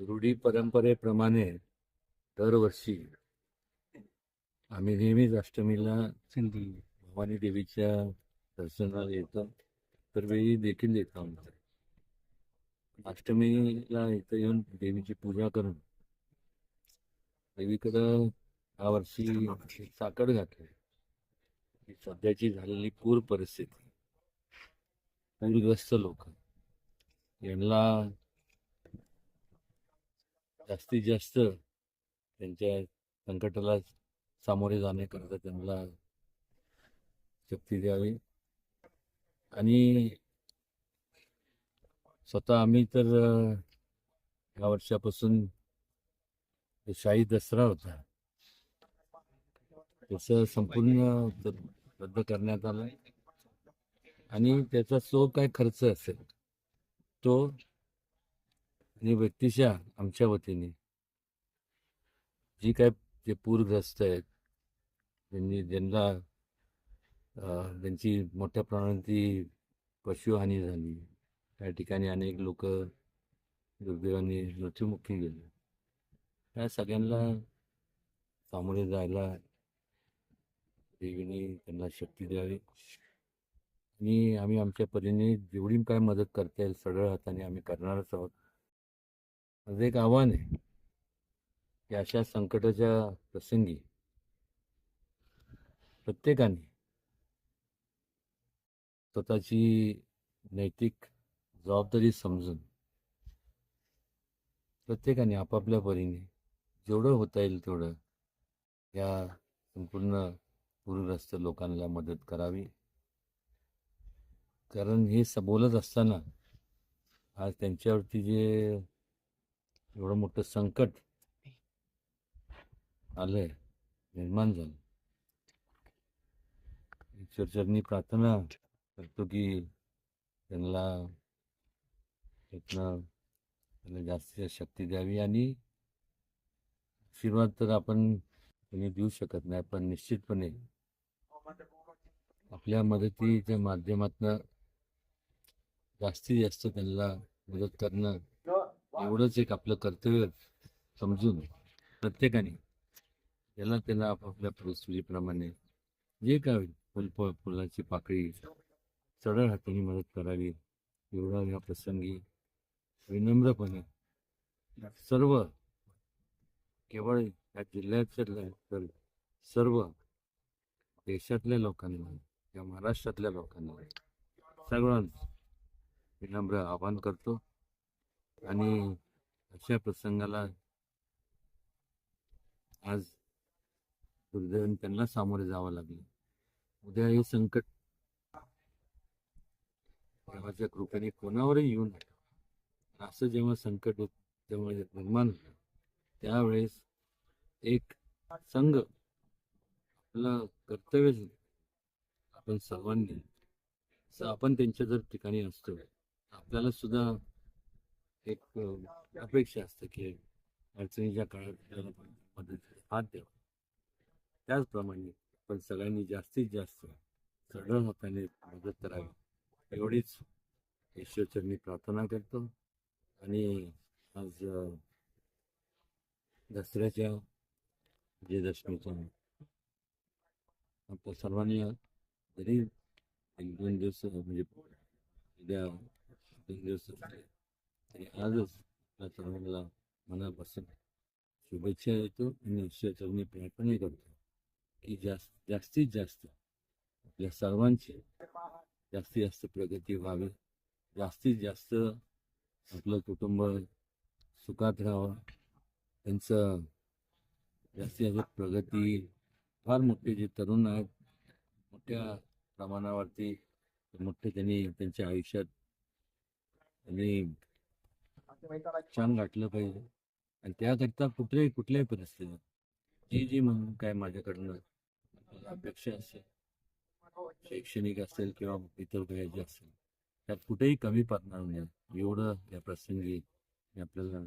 रूढी परंपरेप्रमाणे दरवर्षी आम्ही नेहमीच अष्टमीला भवानी देवीच्या दर्शनाला येतो. तर वेळी देखील येतो अष्टमीला इथं येऊन देवीची पूजा करून देवीकडं यावर्षी एक साकड घातली. ही सध्याची झालेली पूर परिस्थिती. पूरग्रस्त लोक. यांना जास्तीत जास्त त्यांच्या संकटाला सामोरे जाण्याकरता त्यांना शक्ती द्यावी. आणि स्वतः आम्ही तर ह्या या वर्षापासून शाही दसरा होता. त्याचं संपूर्ण रद्द करण्यात आलं. आणि त्याचा जो काय खर्च असेल तो आणि व्यक्तिशः आमच्या वतीने. जी काय जे पूरग्रस्त आहेत ज्यांनी ज्यांना त्यांची मोठ्या प्रमाणात पशुहानी झाली. त्या ठिकाणी अनेक लोक दुर्दैवाने मृत्युमुखी गेले. त्या सगळ्यांना सामोरे जायला देवीने त्यांना शक्ती द्यावी. आणि आम्ही आमच्या परीने जेवढी काय मदत करता येईल सरळ हाताने आम्ही करणारच आहोत. माझं एक आव्हान आहे की अशा संकटाच्या प्रसंगी प्रत्येकाने स्वतःची नैतिक जबाबदारी समजून प्रत्येकाने आपापल्या परीने जेवढं होता येईल तेवढं या संपूर्ण पूरग्रस्त लोकांना मदत करावी. कारण हे सबोलत बोलत असताना आज त्यांच्यावरती जे एवढं मोठं संकट आलंय निर्माण झालं. ईश्वरचरणी प्रार्थना करतो की त्यांना त्यातनं त्यांना जास्तीत जास्त शक्ती द्यावी आणि आशीर्वाद तर आपण कोणी देऊ शकत नाही पण निश्चितपणे आपल्या मदतीच्या माध्यमातनं जास्तीत जास्त त्यांना मदत करणं एवढंच एक आपलं कर्तव्य समजून प्रत्येकाने त्याला त्याला आपापल्या परिस्थितीप्रमाणे जे काय होईल फुल फ- फुलाची पाकळी चढळ हाताने मदत करावी. एवढा या प्रसंगी विनम्रपणे सर्व केवळ या जिल्ह्यातल्या तर सर्व देशातल्या लोकांना या महाराष्ट्रातल्या लोकांना सगळ्यांना विनम्र आवाहन करतो. आणि अशा प्रसंगाला आज दुर्दैवाने त्यांना सामोरे जावं लागलं. उद्या हे संकट देवाच्या कृपेने कोणावरही येऊ नये. असं जेव्हा संकट होत जेव्हा निर्माण होतं त्यावेळेस एक संघ आपलं कर्तव्य आपण सर्वांनी आपण त्यांच्या जर ठिकाणी असतो आपल्याला सुद्धा एक अपेक्षा असते की अडचणीच्या काळात आपल्याला हात द्यावा त्याचप्रमाणे पण सगळ्यांनी जास्तीत जास्त सढळ मताने मदत करावी. एवढीच ईश्वरचरणी प्रार्थना करतो. आणि आज दसऱ्याच्या विजयदशमीचा आपल्या सर्वांनी जरी एक दोन दिवस म्हणजे उद्या दोन दिवस आजच त्या तरुणाला मनापासून शुभेच्छा देतो आणि ईश्वरचरणी प्रार्थना करतो की जास्त जास्तीत जास्त आपल्या सर्वांची जास्तीत जास्त प्रगती व्हावी. जास्तीत जास्त आपलं कुटुंब सुखात राहावं. त्यांचं जास्तीत जास्त प्रगती फार मोठे जे तरुण आहेत मोठ्या प्रमाणावरती मोठे त्यांनी त्यांच्या आयुष्यात त्यांनी छान गाठलं पाहिजे. आणि त्याकरता कुठल्याही कुठल्याही परिस्थितीत जी जी म्हणून काय माझ्याकडनं अपेक्षा असेल शैक्षणिक असेल किंवा इतर काही जे असेल त्यात कुठेही कमी पडणार नाही. एवढं या प्रसंगी आपल्याला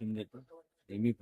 नेहमी